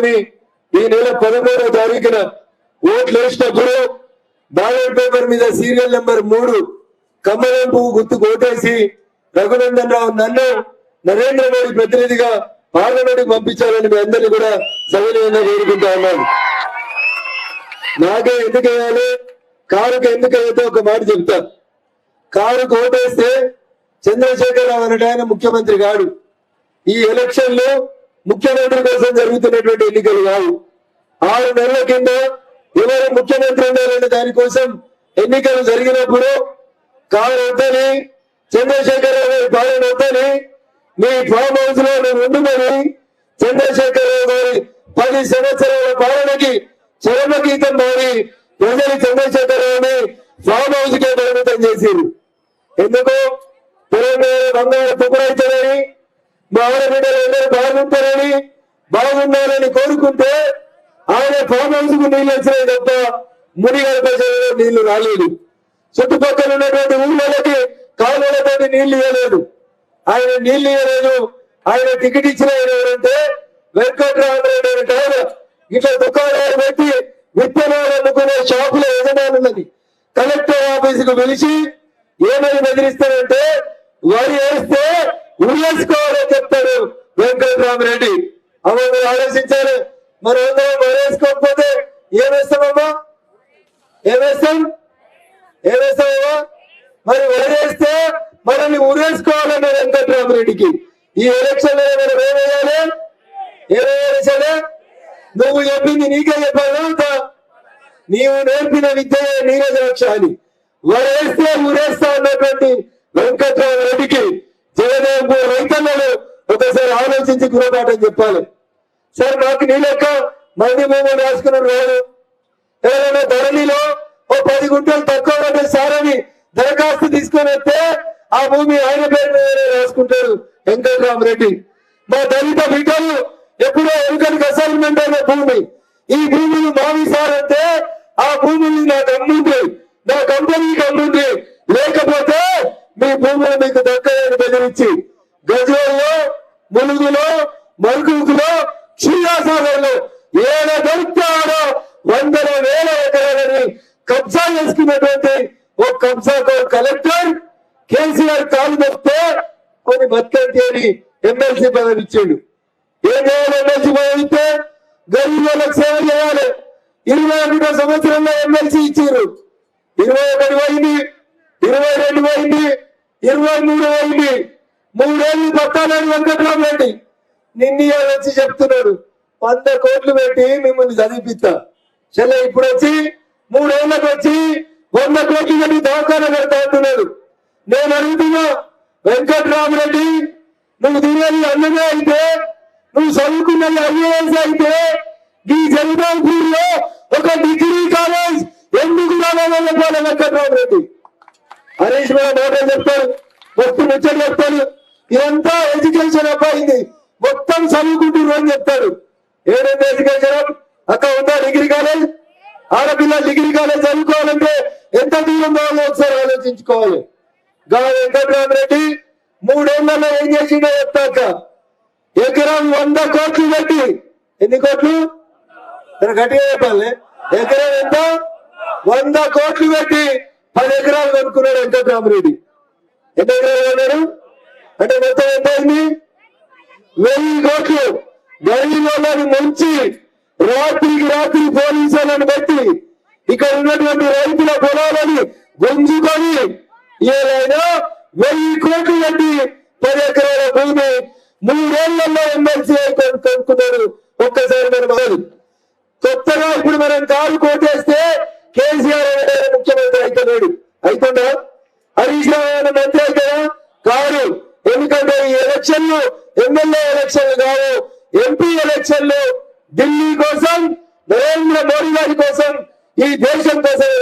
తీసుకొని ఈ నెల పదమూడవ తారీఖున ఓట్లు వేసినప్పుడు బ్యాలెట్ పేపర్ మీద సీరియల్ నెంబర్ మూడు కమలం పువ్వు గుర్తుకు ఓటేసి రఘునందన్ రావు నన్ను నరేంద్ర మోడీ ప్రతినిధిగా పార్లమెంట్ పంపించాలని మీ అందరినీ కూడా సవినయంగా కోరుకుంటా ఉన్నాను. నాకే ఎందుకు వేయాలి? కారుకు ఎందుకు అయితే ఒక మాట చెప్తా. కారు కోటేస్తే చంద్రశేఖరరావు అన్నట్టు ఆయన ముఖ్యమంత్రి కాడు. ఈ ఎలక్షన్లో ముఖ్యమంత్రి కోసం జరుగుతున్నటువంటి ఎన్నికలు కావు. ఆరు నెలల కింద ఎవరు ముఖ్యమంత్రి ఉండాలనే దానికోసం ఎన్నికలు జరిగినప్పుడు కారు వద్దని చంద్రశేఖరరావు గారి పాలన వద్దని మీ ఫామ్ హౌస్లో నేను ఉండుమని చంద్రశేఖరరావు గారి పది సంవత్సరాల పాలనకి చరమగీతం మారి ప్రజలు చంద్రశేఖరరావుని ఫామ్ హౌస్ కే పరిమితం చేసింది ఎందుకు? తెలంగాణ బంగారు తుకుడైతుందని మా ఆడబిడ్డలు బాగుంటారని బాగున్నారని కోరుకుంటే ఆయన ఫామ్ హౌస్కు నీళ్ళు వచ్చినాయి తప్ప మునిగల ప్రజలలో నీళ్ళు రాలేదు. చుట్టుపక్కల ఉన్నటువంటి ఊళ్ళకి కాలువలతో నీళ్ళు ఇవ్వలేదు. ఆయన నీళ్ళు ఇవ్వలేదు. ఆయన టికెట్ ఇచ్చిన ఆయన ఎవరంటే వెంకట్రామరెడ్డి అంటే ఆయన ఇట్లా దుకాణాలు పెట్టి విత్తనాలు అమ్ముకునే షాపుల యజమానులని కలెక్టర్ ఆఫీసుకు పిలిచి ఏమని బెదిరిస్తారంటే వరి వేస్తే ఉరేసుకోవాలని చెప్తాడు వెంకటరామరెడ్డి అమ్మ మీరు ఆలోచించారు మరి అందరం వరి ఏమేస్తామమ్మా ఏమేస్తాం ఏమేస్తామమ్మా మరి వరేస్తే మనల్ని ఉరేసుకోవాలన్న వెంకటరామరెడ్డికి ఈ ఎలక్షన్లో మనం ఏమేయాలి ఏమేయాలి నువ్వు చెప్పింది నీకే చెప్పాలి నీవు నేర్పిన విద్య నీరజ రక్ష అని వరేస్తే ఊరేస్తా ఉన్నటువంటి వెంకట్రామ రెడ్డికి రైతన్నలు ఒకసారి ఆలోచించి గురపాఠం చెప్పాలి. సార్ నాకు నీ లెక్క మంది భూములు రాసుకున్నారు రాదు ఎవరైనా ధరణిలో ఓ పది గుంటలు తక్కువ పడ్డ సార్ అని దరఖాస్తు తీసుకొని వస్తే ఆ భూమి ఆయన పేరు మీద రాసుకుంటారు వెంకటరామరెడ్డి మా దళిత బిడ్డలు ఎప్పుడో ఎరుకనికి అసైన్మెంట్ అయిన భూమి. ఈ భూమిని మావి సార్ అంటే ఆ భూమిని నాకు అమ్ముంది నా కంపెనీకి అమ్ముంది లేకపోతే భూములు మీకు దక్కదని బెదిరించి గజోల్లో ములుగులో మరుగులో క్షీరాసాగర్లో ఏడ దొరుకుతాడో వందల వేల ఎకరాలని కబ్జా చేసుకున్నటువంటి ఓ కబ్జా కలెక్టర్ కేసీఆర్ కాలు మొక్కితే కొన్ని బతకంటి ఎమ్మెల్సీ పదవి ఇచ్చాడు. ఏం చేయాలి ఎమ్మెల్సీ పదవి ఇస్తే? గరీబులకు సేవ చేయాలి. ఇరవై ఒకటో సంవత్సరంలో ఎమ్మెల్సీ ఇచ్చారు. ఇరవై ఒకటి పోయింది. ఇరవై రెండు పోయింది. ఇరవై మూడు పోయింది మూడేళ్ళు పట్టాలని వెంకట్రామ్ రెడ్డి నిన్న వచ్చి చెప్తున్నాడు. వంద కోట్లు పెట్టి మిమ్మల్ని చదివిపిస్తా. చెల్ల ఇప్పుడు వచ్చి మూడేళ్ళకు వచ్చి వంద కోట్లు పెట్టి దవాఖాన పెడతా అంటున్నాడు. నేను అడుగుతున్నా వెంకట్రామరెడ్డి నువ్వు తినేది అన్నమే అయితే నువ్వు చదువుకున్నది ఐఏఎస్ అయితే ఈ జగదాపూర్లో ఒక డిగ్రీ కాలేజ్ ఎందుకు రావాలని చెప్పాలి వెంకట్రామరెడ్డి. హరీష్ మీద మాటలు చెప్తాడు మొత్తం ముచ్చట చెప్తాడు ఇదంతా ఎడ్యుకేషన్ అబ్బాయింది మొత్తం చదువుకుంటున్నారు అని చెప్తాడు ఏదైతే ఎడ్యుకేషన్ అక్క ఉందా డిగ్రీ కాలేజ్? ఆడపిల్ల డిగ్రీ కాలేజ్ చదువుకోవాలంటే ఎంత దూరం పోవాలో ఒకసారి ఆలోచించుకోవాలి. గాలి వెంకటరామ రెడ్డి మూడేళ్ళలో ఏం చేసిండో చెప్తాక ఎకరం వంద కోట్లు పెట్టి ఎన్ని కోట్లు? గట్టిగా చెప్పాలి. ఎకరం ఎంత? వంద కోట్లు పెట్టి పది ఎకరాలు కొనుక్కున్నాడు వెంకటరామరెడ్డి ఎన్ని ఎకరాలు కొన్నాడు? అంటే మొత్తం ఎంత అయింది? వెయ్యి కోట్లు. గరీబులను ముంచి రాత్రికి రాత్రి పోలీసులను పెట్టి ఇక్కడ ఉన్నటువంటి రైతుల పొలాలని గుంజుకొని ఏదైనా వెయ్యి కోట్లు పెట్టి పది ఎకరాల భూమి మూడేళ్ళలో ఎమ్మెల్సీ కొనుక్కున్నాడు. ఒక్కసారి మనం కొత్తగా ఇప్పుడు మనం కారు కోటేస్తే కేసీఆర్ అనే ముఖ్యమంత్రి అవుతున్నాడు అవుతుందా హరీష్ రావు అనే మంత్రి అవుతాడా కాదు. ఎందుకంటే ఈ ఎలక్షన్లు ఎమ్మెల్యే ఎలక్షన్లు కావు. ఎంపీ ఎలక్షన్లు ఢిల్లీ కోసం నరేంద్ర మోడీ గారి కోసం ఈ దేశం కోసం